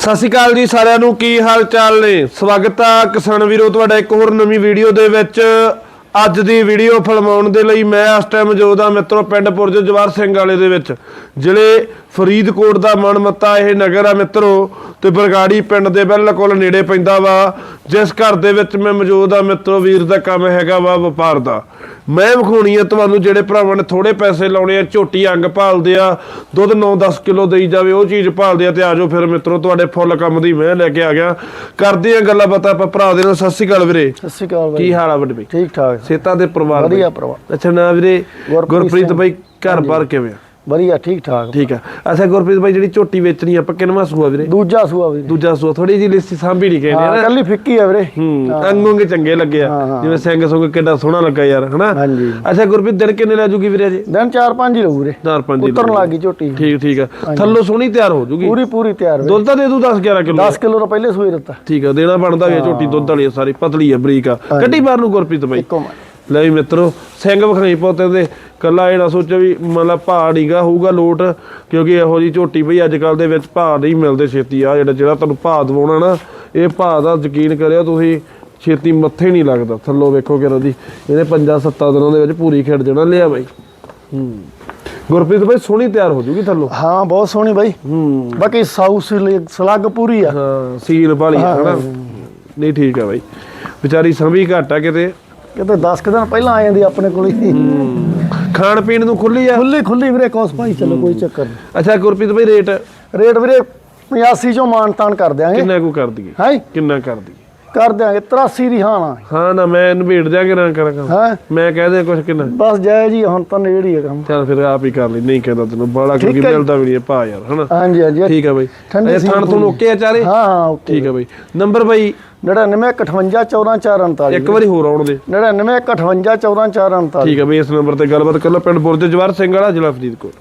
ਸਤਿ ਸ਼੍ਰੀ ਅਕਾਲ ਜੀ ਸਾਰਿਆਂ ਨੂੰ, ਕੀ ਹਾਲ ਚਾਲ ਨੇ? ਸਵਾਗਤ ਆ ਕਿਸਾਨ ਵੀਰੋ, ਤੁਹਾਡਾ ਇੱਕ ਹੋਰ ਨਵੀਂ ਵੀਡੀਓ ਦੇ ਵਿੱਚ। ਅੱਜ ਦੀ ਵੀਡੀਓ ਫਿਲਮਾਉਣ ਦੇ ਲਈ ਮੈਂ ਇਸ ਟਾਈਮ ਮੌਜੂਦ ਆ ਮਿੱਤਰੋ, ਪਿੰਡ ਪੁਰਜ ਜਵਾਰ ਸਿੰਘ ਵਾਲੇ ਦੇ ਵਿੱਚ। ਜ਼ਿਲ੍ਹੇ ਫਰੀਦਕੋਟ ਦਾ ਮਨਮੱਤਾ ਇਹ ਨਗਰ ਆ ਮਿੱਤਰੋ ਤੇ ਬਰਗਾੜੀ ਪਿੰਡ ਦੇ ਬਿਲਕੁਲ ਨੇੜੇ ਪੈਂਦਾ ਵਾ। ਜਿਸ ਘਰ ਦੇ ਵਿੱਚ ਮੈਂ ਮੌਜੂਦ ਆ ਮਿੱਤਰੋ ਵੀਰ ਦਾ ਕੰਮ ਹੈਗਾ ਵਾ ਵਪਾਰ ਦਾ। ਮੈਂ ਵਿਖਾਉਣੀ ਆ ਤੁਹਾਨੂੰ ਜਿਹੜੇ ਭਰਾਵਾਂ ਨੇ ਥੋੜੇ ਪੈਸੇ ਲਾਉਣੇ ਆ ਝੋਟੀ ਅੰਗ ਭਾਲਦੇ ਆ ਦੁੱਧ 9-10 ਕਿਲੋ ਦੇਈ ਜਾਵੇ ਉਹ ਚੀਜ਼ ਭਾਲਦੇ ਆ ਤੇ ਆਜੋ ਫਿਰ ਮਿੱਤਰੋ ਤੁਹਾਡੇ ਫੁੱਲ ਕੰਮ ਦੀ ਮੈਂ ਲੈ ਕੇ ਆ ਗਿਆ। ਕਰਦੇ ਆ ਗੱਲਾਂ ਬਾਤਾਂ ਆਪਾਂ ਭਰਾ ਦੇ ਨਾਲ। ਸਤਿ ਸ਼੍ਰੀ ਅਕਾਲ ਵੀਰੇ। ਸਤਿ ਸ਼੍ਰੀ ਅਕਾਲ ਕੀ ਹਾਲ ਆ ਵੱਡੇ ਬਈ? ਠੀਕ ਠਾਕ। ਸੇਤਾ ਦੇ ਪਰਿਵਾਰ ਵਧੀਆ? ਪਰਿਵਾਰ। ਅੱਛਾ ਨਾ ਵੀਰੇ ਗੁਰਪ੍ਰੀਤ। ਬਾਈ ਘਰ ਬਾਰ ਕਿਵੇਂ ਆ? ਵਧੀਆ ਠੀਕ ਠਾਕ ਠੀਕ ਆ। ਅੱਛਾ ਗੁਰਪ੍ਰੀਤ ਬਾਈ ਜਿਹੜੀ ਝੋਟੀ ਵੇਚਣੀ ਆਪਾਂ ਕਿੰਨਵਾ ਸੂਆ ਵੀਰੇ? ਦੂਜਾ ਸੂਆ ਵੀਰੇ। ਦੂਜਾ ਸੂਆ ਥੋੜੀ ਜਿਹੀ ਲਿਸੀ ਸਾਂਭੀ ਨਹੀਂ ਕਹਿੰਦੇ ਹਾਂ ਕੱਲੀ ਫਿੱਕੀ ਆ ਵੀਰੇ। ਹੂੰ ਅੰਗੋਂਗੇ ਚੰਗੇ ਲੱਗੇ ਆ। ਜਿਵੇਂ ਸਿੰਘ ਸੁੰਗ ਕਿੱਡਾ ਸੋਹਣਾ ਲੱਗਾ ਯਾਰ ਹਨਾ? ਹਾਂਜੀ। ਅੱਛਾ ਗੁਰਪ੍ਰੀਤ ਦਿਨ ਕਿੰਨੇ ਲੈ ਜੂਗੀ ਵੀਰੇ ਅਜੇ? ਦਿਨ ਚਾਰ ਪੰਜ ਹੀ ਲਊ ਵੀਰੇ। ਚਾਰ ਪੰਜ ਹੀ ਉਤਰਨ ਲੱਗੀ ਝੋਟੀ। ਠੀਕ ਠੀਕ ਆ। ਥੱਲੋਂ ਸੋਹਣੀ ਤਿਆਰ ਹੋ ਜੂਗੀ? ਪੂਰੀ ਪੂਰੀ ਤਿਆਰ ਦੁੱਧ ਤਾਂ ਦੇ ਦੂ 10 11 ਕਿਲੋ? 10 ਕਿਲੋ ਪਹਿਲੇ ਸੂਈ ਦਿੱਤਾ। ਠੀਕ ਆ ਦੇਣਾ ਬਣਦਾ ਵੀ ਝੋਟੀ ਦੁੱਧ ਵਾਲੀ ਸਾਰੀ ਪਤਲੀ ਆ ਬਰੀਕ ਆ। ਕੱਢੀ ਬਾਹਰ ਨੂੰ ਗੁਰਪ੍ਰੀਤ ਬਾਈ। ਇੱਕੋ ਮੈਂ ਲੈ ਵੀ ਮਿੱਤਰੋ ਸਿੰਘ ਵਿਖਾਈ ਪੋਤੇ ਦੇ ਕੱਲਾ ਇਹ ਨਾ ਸੋਚੋ ਵੀ ਮਤਲਬ ਭਾਅ ਨਹੀਂਗਾ ਹੋਊਗਾ ਲੋਟ ਕਿਉਂਕਿ ਇਹੋ ਜੀ ਝੋਟੀ ਬਈ ਅੱਜ ਕੱਲ ਦੇ ਵਿੱਚ ਭਾਅ ਨਹੀਂ ਮਿਲਦੇ ਛੇਤੀ। ਆ ਜਿਹੜਾ ਜਿਹੜਾ ਤੁਹਾਨੂੰ ਭਾਅ ਦਵਾਉਣਾ ਨਾ ਇਹ ਭਾਅ ਦਾ ਯਕੀਨ ਕਰਿਓ ਤੁਸੀਂ ਛੇਤੀ ਮੱਥੇ ਨਹੀਂ ਲੱਗਦਾ। ਥੱਲੋਂ ਵੇਖੋ ਕਿਰੋ ਦੀ ਇਹਨੇ 5-7 ਦਿਨਾਂ ਦੇ ਵਿੱਚ ਪੂਰੀ ਖੇਡ ਜਾਣਾ ਲਿਆ ਬਾਈ। ਹੂੰ। ਗੁਰਪ੍ਰੀਤ ਬਾਈ ਸੋਹਣੀ ਤਿਆਰ ਹੋ ਜੂਗੀ ਥੱਲੋਂ। ਹਾਂ ਬਹੁਤ ਸੋਹਣੀ ਬਾਈ। ਹੂੰ। ਬਾਕੀ ਸਾਊ ਸਲ- ਸਲੱਗ ਪੂਰੀ ਆ। ਹਾਂ ਸੀਲ ਵਾਲੀ ਹਨਾ? ਨਹੀਂ ਠੀਕ ਆ ਬਾਈ। ਵਿਚਾਰੀ ਸੰਭੀ ਘੱਟ ਕਿਤੇ। ਕਿਤੇ 10 ਕੁ ਦਿਨ ਪਹਿਲਾਂ ਆ ਜਾਂਦੀ ਆਪਣੇ ਕੋਲ ਹੀ। ਖਾਣ ਪੀਣ ਨੂੰ ਖੁੱਲੀ ਆ? ਖੁੱਲੀ ਖੁੱਲੀ ਵੀਰੇ ਕੋਸ ਭਾਈ ਚਲੋ ਕੋਈ ਚੱਕਰ ਨਹੀਂ। ਅੱਛਾ ਗੁਰਪ੍ਰੀਤ ਬਾਈ ਰੇਟ? ਰੇਟ ਵੀਰੇ 85 ਚੋਂ ਮਾਨ ਤਾਨ ਕਰ ਦਿਆਂਗੇ। ਕਿੰਨਾ ਕੁ ਕਰ ਦਈਏ? ਹੈ? ਕਿੰਨਾ ਕਰ ਦਈਏ? ਕਰ ਦਿਆਂਗੇ 83 ਦੀ ਹਾਂ ਨਾ ਹਾਂ ਨਾ ਮੈਂ ਨਿਬੇੜ ਦਿਆਂਗੇ ਨਾ ਕਰਾਂਗਾ ਹੈ? ਮੈਂ ਕਹਿ ਦਿਆਂ ਕੁਛ ਕਿੰਨਾ ਬਸ ਜੈ ਜੀ ਹੁਣ ਤਾਂ ਨੇੜੀ ਹੈ ਕੰਮ। ਚੱਲ ਫਿਰ ਆਪ ਹੀ ਕਰ ਲਈ ਨਹੀਂ ਕਹਿੰਦਾ ਤੈਨੂੰ ਬਾਲਾ ਕਿਉਂਕਿ ਠੀਕ ਹੈ। ਮਿਲਦਾ ਵੀ ਨਹੀਂ ਭਾ ਯਾਰ ਹਨਾ? ਹਾਂਜੀ ਹਾਂਜੀ। ਠੀਕ ਆ ਬਾਈ। ਠੰਡੀ ਇਹ ਸੀ ਥਣ ਤੁਹਾਨੂੰ ਓਕੇ ਆ ਚਾਰੇ? ਹਾਂ ਹਾਂ ਓਕੇ ਠੀਕ ਆ ਬਾਈ। ਨੰਬਰ ਬਾਈ? 99 58 14 439 ਇੱਕ ਵਾਰੀ ਹੋਰ ਆਉਣ ਦੇ। 99 58 14 439 ਠੀਕ ਆ ਬਾਈ ਇਸ ਨੰਬਰ ਤੇ ਗੱਲਬਾਤ ਕਰ ਲਓ ਪਿੰਡ ਬੁਰਜ ਜਵਾਰ ਸਿੰਘ ਵਾਲਾ ਜ਼ਿਲ੍ਹਾ ਫਰੀਦਕੋਟ।